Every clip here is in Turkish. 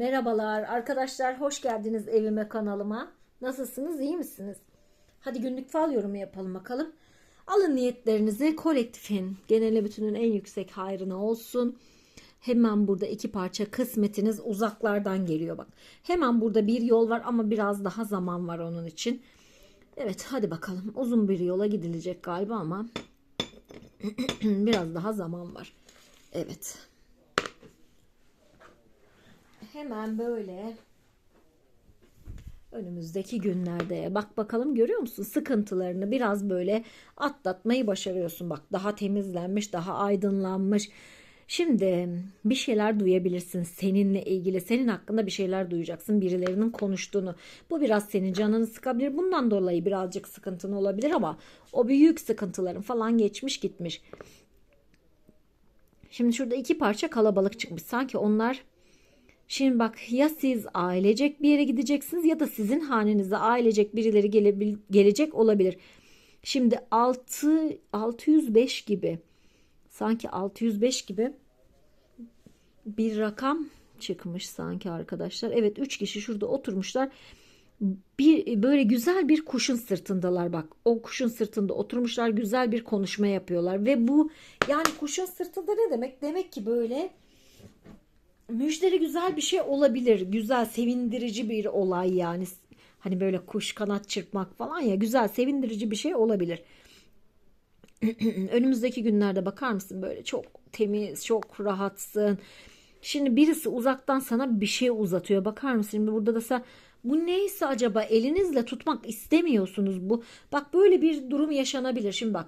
Merhabalar arkadaşlar hoş geldiniz evime kanalıma. Nasılsınız iyi misiniz? Hadi günlük fal yorumu yapalım bakalım. Alın niyetlerinizi kolektifin genele bütünün en yüksek hayrına olsun. Hemen burada iki parça kısmetiniz uzaklardan geliyor bak. Hemen burada bir yol var ama biraz daha zaman var onun için. Evet hadi bakalım uzun bir yola gidilecek galiba ama biraz daha zaman var. Evet. Hemen böyle önümüzdeki günlerde bak bakalım görüyor musun sıkıntılarını? Biraz böyle atlatmayı başarıyorsun. Bak daha temizlenmiş daha aydınlanmış. Şimdi bir şeyler duyabilirsin seninle ilgili. Senin hakkında bir şeyler duyacaksın birilerinin konuştuğunu. Bu biraz senin canını sıkabilir. Bundan dolayı birazcık sıkıntın olabilir ama o büyük sıkıntıların falan geçmiş gitmiş. Şimdi şurada iki parça kalabalık çıkmış. Sanki onlar Şimdi bak ya siz ailecek bir yere gideceksiniz ya da sizin hanenize ailecek birileri gelebil, gelecek olabilir. Şimdi 6 605 gibi sanki 605 gibi bir rakam çıkmış sanki arkadaşlar. Evet 3 kişi şurada oturmuşlar. Bir böyle güzel bir kuşun sırtındalar bak. O kuşun sırtında oturmuşlar, güzel bir konuşma yapıyorlar ve bu yani kuşun sırtında ne demek? Demek ki böyle müjdeli güzel bir şey olabilir. Güzel, sevindirici bir olay yani. Hani böyle kuş kanat çırpmak falan ya güzel, sevindirici bir şey olabilir. Önümüzdeki günlerde bakar mısın böyle çok temiz, çok rahatsın. Şimdi birisi uzaktan sana bir şey uzatıyor. Bakar mısın? Şimdi burada da sen bu neyse acaba elinizle tutmak istemiyorsunuz bu. Bak böyle bir durum yaşanabilir. Şimdi bak.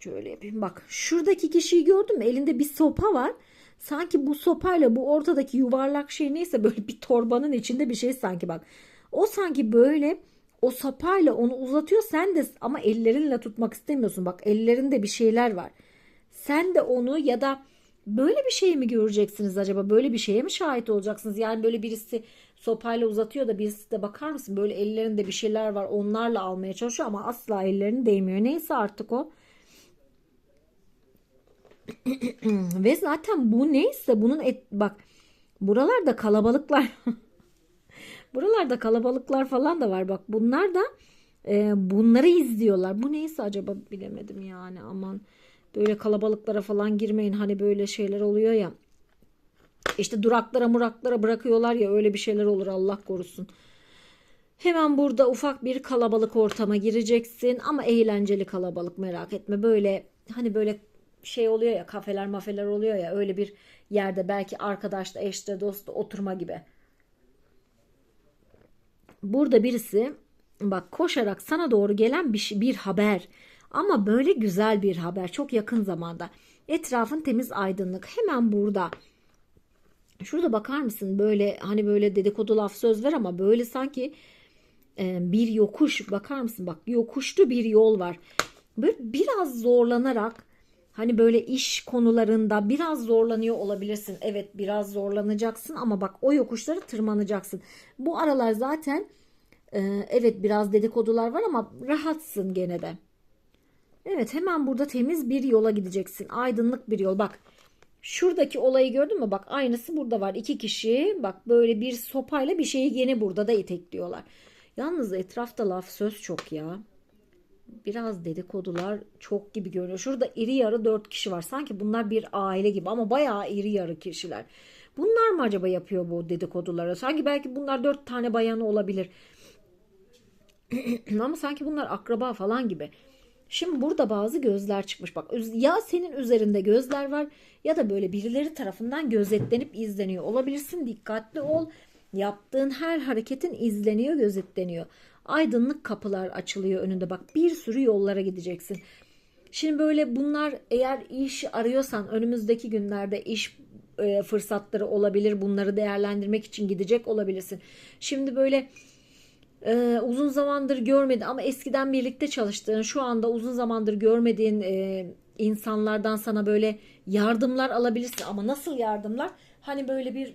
Şöyle yapayım. Bak şuradaki kişiyi gördün mü? Elinde bir sopa var. Sanki bu sopayla bu ortadaki yuvarlak şey neyse böyle bir torbanın içinde bir şey sanki bak. O sanki böyle o sopayla onu uzatıyor sen de ama ellerinle tutmak istemiyorsun. Bak ellerinde bir şeyler var. Sen de onu ya da böyle bir şey mi göreceksiniz acaba? Böyle bir şeye mi şahit olacaksınız? Yani böyle birisi sopayla uzatıyor da birisi de bakar mısın? Böyle ellerinde bir şeyler var onlarla almaya çalışıyor ama asla ellerini değmiyor. Neyse artık o. Ve zaten bu neyse bunun et, bak buralarda kalabalıklar buralarda kalabalıklar falan da var bak bunlar da e, bunları izliyorlar. Bu neyse acaba bilemedim yani aman böyle kalabalıklara falan girmeyin hani böyle şeyler oluyor ya. İşte duraklara muraklara bırakıyorlar ya öyle bir şeyler olur Allah korusun. Hemen burada ufak bir kalabalık ortama gireceksin ama eğlenceli kalabalık merak etme. Böyle hani böyle şey oluyor ya kafeler mafeler oluyor ya öyle bir yerde belki arkadaşla eşle dostla oturma gibi. Burada birisi bak koşarak sana doğru gelen bir, bir haber ama böyle güzel bir haber çok yakın zamanda. Etrafın temiz aydınlık hemen burada. Şurada bakar mısın böyle hani böyle dedikodu laf söz ver ama böyle sanki e, bir yokuş bakar mısın bak yokuşlu bir yol var. Böyle biraz zorlanarak Hani böyle iş konularında biraz zorlanıyor olabilirsin. Evet biraz zorlanacaksın ama bak o yokuşları tırmanacaksın. Bu aralar zaten e, evet biraz dedikodular var ama rahatsın gene de. Evet hemen burada temiz bir yola gideceksin. Aydınlık bir yol. Bak şuradaki olayı gördün mü? Bak aynısı burada var. İki kişi bak böyle bir sopayla bir şeyi yine burada da itekliyorlar. Yalnız etrafta laf söz çok ya biraz dedikodular çok gibi görünüyor. Şurada iri yarı dört kişi var. Sanki bunlar bir aile gibi ama bayağı iri yarı kişiler. Bunlar mı acaba yapıyor bu dedikoduları? Sanki belki bunlar dört tane bayanı olabilir. ama sanki bunlar akraba falan gibi. Şimdi burada bazı gözler çıkmış. Bak ya senin üzerinde gözler var ya da böyle birileri tarafından gözetlenip izleniyor olabilirsin. Dikkatli ol. Yaptığın her hareketin izleniyor, gözetleniyor aydınlık kapılar açılıyor önünde. Bak bir sürü yollara gideceksin. Şimdi böyle bunlar eğer iş arıyorsan önümüzdeki günlerde iş e, fırsatları olabilir. Bunları değerlendirmek için gidecek olabilirsin. Şimdi böyle e, uzun zamandır görmedi ama eskiden birlikte çalıştığın şu anda uzun zamandır görmediğin e, insanlardan sana böyle yardımlar alabilirsin ama nasıl yardımlar? Hani böyle bir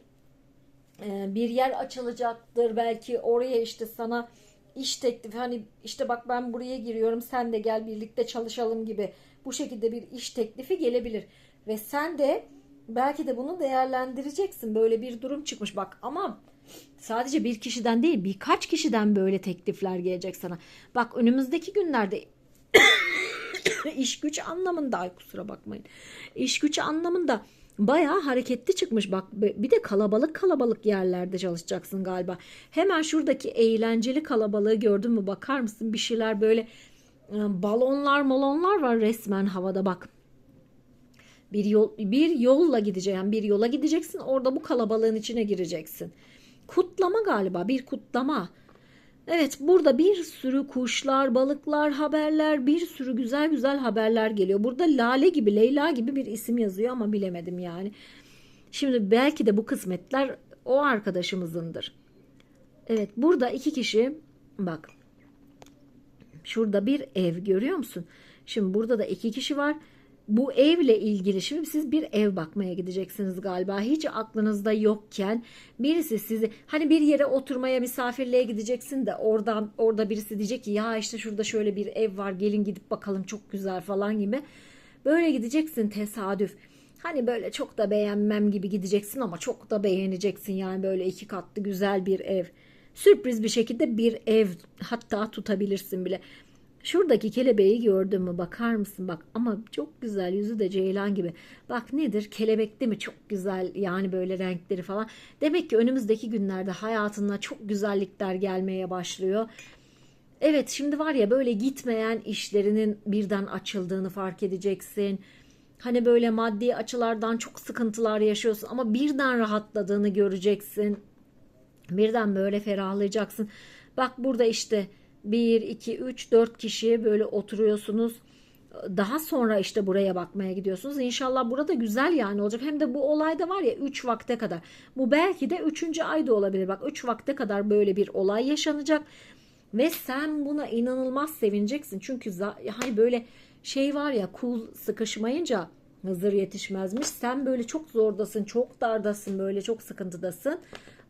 e, bir yer açılacaktır belki oraya işte sana iş teklifi hani işte bak ben buraya giriyorum sen de gel birlikte çalışalım gibi bu şekilde bir iş teklifi gelebilir. Ve sen de Belki de bunu değerlendireceksin. Böyle bir durum çıkmış bak ama sadece bir kişiden değil birkaç kişiden böyle teklifler gelecek sana. Bak önümüzdeki günlerde iş güç anlamında ay kusura bakmayın. İş güç anlamında bayağı hareketli çıkmış. Bak bir de kalabalık kalabalık yerlerde çalışacaksın galiba. Hemen şuradaki eğlenceli kalabalığı gördün mü bakar mısın? Bir şeyler böyle e, balonlar molonlar var resmen havada bak. Bir yol bir yolla gideceksin. Bir yola gideceksin. Orada bu kalabalığın içine gireceksin. Kutlama galiba bir kutlama. Evet burada bir sürü kuşlar, balıklar, haberler, bir sürü güzel güzel haberler geliyor. Burada Lale gibi, Leyla gibi bir isim yazıyor ama bilemedim yani. Şimdi belki de bu kısmetler o arkadaşımızındır. Evet burada iki kişi bak. Şurada bir ev görüyor musun? Şimdi burada da iki kişi var bu evle ilgili şimdi siz bir ev bakmaya gideceksiniz galiba. Hiç aklınızda yokken birisi sizi hani bir yere oturmaya misafirliğe gideceksin de oradan orada birisi diyecek ki ya işte şurada şöyle bir ev var gelin gidip bakalım çok güzel falan gibi. Böyle gideceksin tesadüf. Hani böyle çok da beğenmem gibi gideceksin ama çok da beğeneceksin yani böyle iki katlı güzel bir ev. Sürpriz bir şekilde bir ev hatta tutabilirsin bile. Şuradaki kelebeği gördün mü bakar mısın bak ama çok güzel yüzü de ceylan gibi. Bak nedir kelebek değil mi çok güzel yani böyle renkleri falan. Demek ki önümüzdeki günlerde hayatına çok güzellikler gelmeye başlıyor. Evet şimdi var ya böyle gitmeyen işlerinin birden açıldığını fark edeceksin. Hani böyle maddi açılardan çok sıkıntılar yaşıyorsun ama birden rahatladığını göreceksin. Birden böyle ferahlayacaksın. Bak burada işte 1, 2, 3, 4 kişi böyle oturuyorsunuz. Daha sonra işte buraya bakmaya gidiyorsunuz. İnşallah burada güzel yani olacak. Hem de bu olayda var ya 3 vakte kadar. Bu belki de 3. ayda olabilir. Bak 3 vakte kadar böyle bir olay yaşanacak. Ve sen buna inanılmaz sevineceksin. Çünkü hani böyle şey var ya kul sıkışmayınca Hızır yetişmezmiş. Sen böyle çok zordasın, çok dardasın, böyle çok sıkıntıdasın.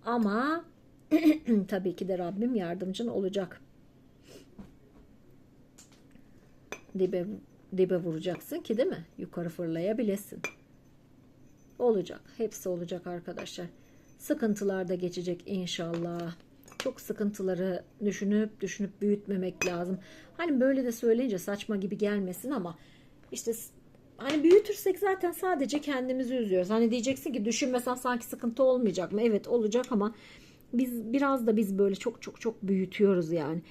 Ama tabii ki de Rabbim yardımcın olacak. Dibe dibe vuracaksın ki değil mi? Yukarı fırlayabilesin. Olacak. Hepsi olacak arkadaşlar. Sıkıntılar da geçecek inşallah. Çok sıkıntıları düşünüp düşünüp büyütmemek lazım. Hani böyle de söyleyince saçma gibi gelmesin ama işte hani büyütürsek zaten sadece kendimizi üzüyoruz. Hani diyeceksin ki düşünmesen sanki sıkıntı olmayacak mı? Evet olacak ama biz biraz da biz böyle çok çok çok büyütüyoruz yani.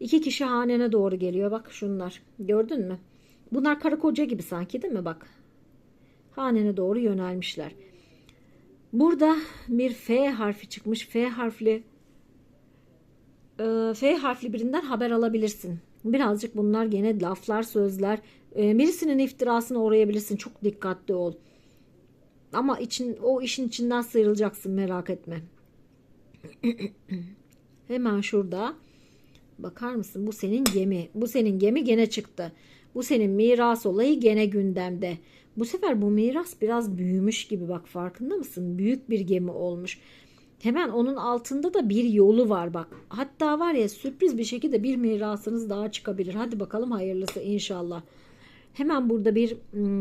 İki kişi hanene doğru geliyor. Bak şunlar. Gördün mü? Bunlar karı koca gibi sanki değil mi? Bak. Hanene doğru yönelmişler. Burada bir F harfi çıkmış. F harfli e, F harfli birinden haber alabilirsin. Birazcık bunlar gene laflar, sözler. E, birisinin iftirasına uğrayabilirsin. Çok dikkatli ol. Ama için o işin içinden sıyrılacaksın merak etme. Hemen şurada Bakar mısın? Bu senin gemi. Bu senin gemi gene çıktı. Bu senin miras olayı gene gündemde. Bu sefer bu miras biraz büyümüş gibi bak farkında mısın? Büyük bir gemi olmuş. Hemen onun altında da bir yolu var bak. Hatta var ya sürpriz bir şekilde bir mirasınız daha çıkabilir. Hadi bakalım hayırlısı inşallah. Hemen burada bir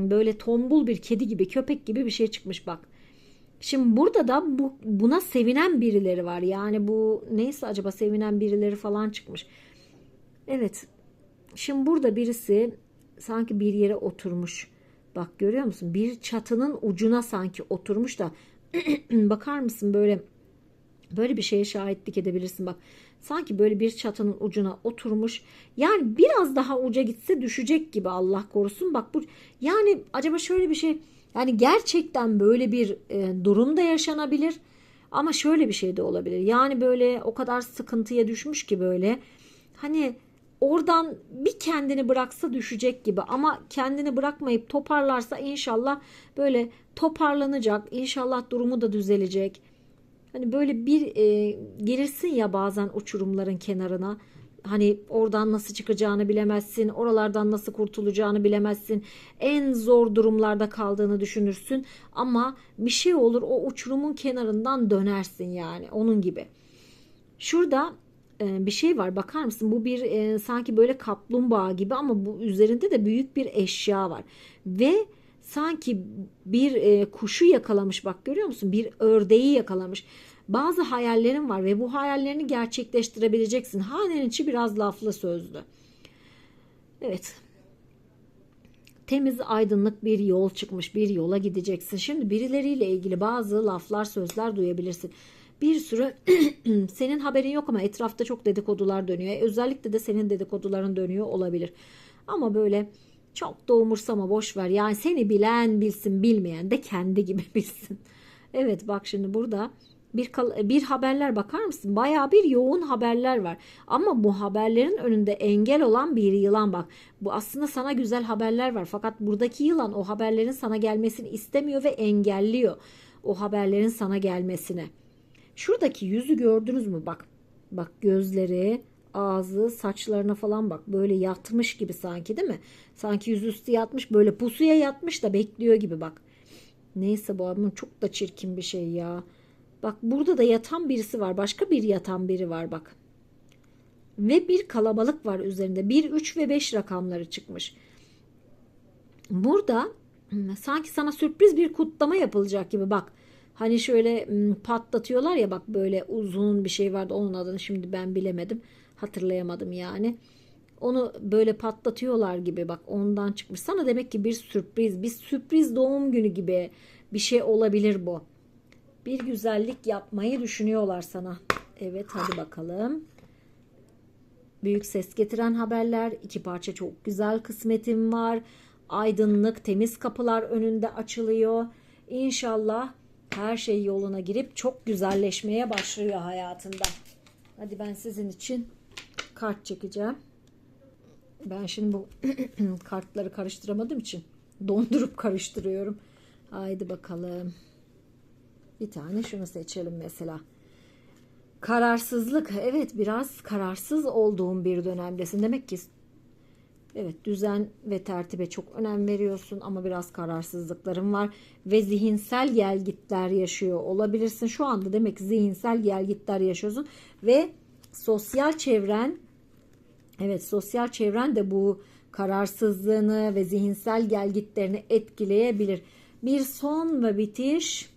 böyle tombul bir kedi gibi köpek gibi bir şey çıkmış bak. Şimdi burada da bu, buna sevinen birileri var. Yani bu neyse acaba sevinen birileri falan çıkmış. Evet. Şimdi burada birisi sanki bir yere oturmuş. Bak görüyor musun? Bir çatının ucuna sanki oturmuş da bakar mısın böyle böyle bir şeye şahitlik edebilirsin bak. Sanki böyle bir çatının ucuna oturmuş. Yani biraz daha uca gitse düşecek gibi Allah korusun. Bak bu yani acaba şöyle bir şey yani gerçekten böyle bir e, durum da yaşanabilir. Ama şöyle bir şey de olabilir. Yani böyle o kadar sıkıntıya düşmüş ki böyle hani oradan bir kendini bıraksa düşecek gibi ama kendini bırakmayıp toparlarsa inşallah böyle toparlanacak. İnşallah durumu da düzelecek. Hani böyle bir e, gelirsin ya bazen uçurumların kenarına Hani oradan nasıl çıkacağını bilemezsin, oralardan nasıl kurtulacağını bilemezsin. En zor durumlarda kaldığını düşünürsün ama bir şey olur o uçurumun kenarından dönersin yani onun gibi. Şurada e, bir şey var bakar mısın? Bu bir e, sanki böyle kaplumbağa gibi ama bu üzerinde de büyük bir eşya var. Ve sanki bir e, kuşu yakalamış bak görüyor musun? Bir ördeği yakalamış. Bazı hayallerin var ve bu hayallerini gerçekleştirebileceksin. Hanenin içi biraz laflı sözlü. Evet. Temiz aydınlık bir yol çıkmış. Bir yola gideceksin. Şimdi birileriyle ilgili bazı laflar sözler duyabilirsin. Bir sürü senin haberin yok ama etrafta çok dedikodular dönüyor. E, Özellikle de senin dedikoduların dönüyor olabilir. Ama böyle çok da umursama boş ver. Yani seni bilen bilsin bilmeyen de kendi gibi bilsin. Evet bak şimdi burada bir bir haberler bakar mısın? Bayağı bir yoğun haberler var. Ama bu haberlerin önünde engel olan bir yılan bak. Bu aslında sana güzel haberler var. Fakat buradaki yılan o haberlerin sana gelmesini istemiyor ve engelliyor o haberlerin sana gelmesine. Şuradaki yüzü gördünüz mü? Bak. Bak gözleri, ağzı, saçlarına falan bak. Böyle yatmış gibi sanki değil mi? Sanki yüzüstü yatmış böyle pusuya yatmış da bekliyor gibi bak. Neyse bu adamın çok da çirkin bir şey ya. Bak burada da yatan birisi var. Başka bir yatan biri var bak. Ve bir kalabalık var üzerinde. 1, 3 ve 5 rakamları çıkmış. Burada hmm, sanki sana sürpriz bir kutlama yapılacak gibi bak. Hani şöyle hmm, patlatıyorlar ya bak böyle uzun bir şey vardı onun adını şimdi ben bilemedim. Hatırlayamadım yani. Onu böyle patlatıyorlar gibi bak ondan çıkmış. Sana demek ki bir sürpriz, bir sürpriz doğum günü gibi bir şey olabilir bu. Bir güzellik yapmayı düşünüyorlar sana. Evet hadi bakalım. Büyük ses getiren haberler. iki parça çok güzel kısmetim var. Aydınlık, temiz kapılar önünde açılıyor. İnşallah her şey yoluna girip çok güzelleşmeye başlıyor hayatında. Hadi ben sizin için kart çekeceğim. Ben şimdi bu kartları karıştıramadığım için dondurup karıştırıyorum. Haydi bakalım. Bir tane şunu seçelim mesela. Kararsızlık. Evet biraz kararsız olduğum bir dönemdesin. Demek ki evet düzen ve tertibe çok önem veriyorsun ama biraz kararsızlıkların var ve zihinsel gelgitler yaşıyor olabilirsin. Şu anda demek ki zihinsel gelgitler yaşıyorsun ve sosyal çevren evet sosyal çevren de bu kararsızlığını ve zihinsel gelgitlerini etkileyebilir. Bir son ve bitiş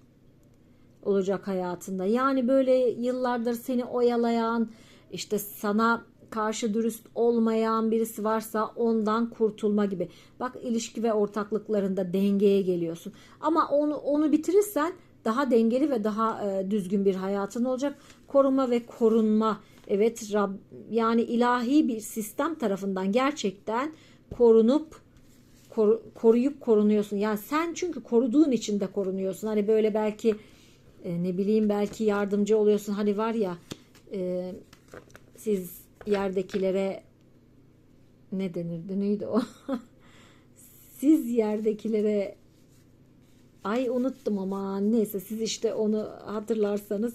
olacak hayatında. Yani böyle yıllardır seni oyalayan, işte sana karşı dürüst olmayan birisi varsa ondan kurtulma gibi. Bak ilişki ve ortaklıklarında dengeye geliyorsun. Ama onu onu bitirirsen daha dengeli ve daha e, düzgün bir hayatın olacak. Koruma ve korunma. Evet Rab, yani ilahi bir sistem tarafından gerçekten korunup koru, koruyup korunuyorsun. Yani sen çünkü koruduğun için de korunuyorsun. Hani böyle belki e, ne bileyim belki yardımcı oluyorsun. Hani var ya e, siz yerdekilere ne denirdi neydi o? siz yerdekilere ay unuttum ama neyse siz işte onu hatırlarsanız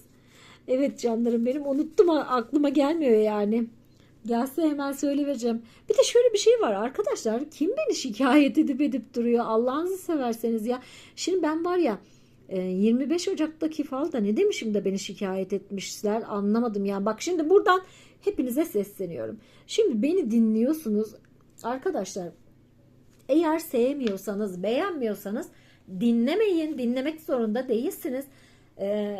evet canlarım benim unuttum aklıma gelmiyor yani. Gelse hemen söylevereceğim. Bir de şöyle bir şey var arkadaşlar. Kim beni şikayet edip edip duruyor? Allah'ınızı severseniz ya. Şimdi ben var ya 25 Ocak'taki falda ne demişim de beni şikayet etmişler anlamadım yani bak şimdi buradan hepinize sesleniyorum. Şimdi beni dinliyorsunuz arkadaşlar eğer sevmiyorsanız beğenmiyorsanız dinlemeyin dinlemek zorunda değilsiniz. Ee,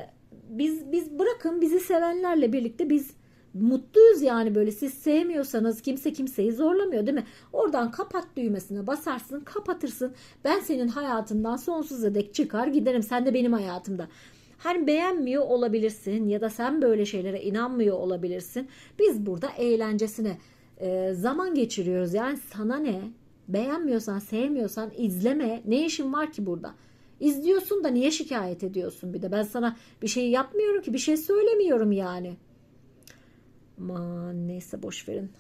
biz biz bırakın bizi sevenlerle birlikte biz mutluyuz yani böyle siz sevmiyorsanız kimse kimseyi zorlamıyor değil mi? Oradan kapat düğmesine basarsın kapatırsın. Ben senin hayatından sonsuza dek çıkar giderim sen de benim hayatımda. Hani beğenmiyor olabilirsin ya da sen böyle şeylere inanmıyor olabilirsin. Biz burada eğlencesine e, zaman geçiriyoruz. Yani sana ne? Beğenmiyorsan, sevmiyorsan izleme. Ne işin var ki burada? İzliyorsun da niye şikayet ediyorsun bir de? Ben sana bir şey yapmıyorum ki, bir şey söylemiyorum yani. Aman neyse boş verin.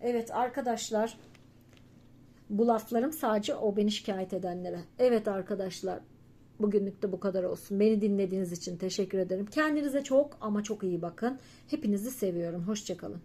Evet arkadaşlar bu laflarım sadece o beni şikayet edenlere. Evet arkadaşlar bugünlük de bu kadar olsun. Beni dinlediğiniz için teşekkür ederim. Kendinize çok ama çok iyi bakın. Hepinizi seviyorum. Hoşçakalın.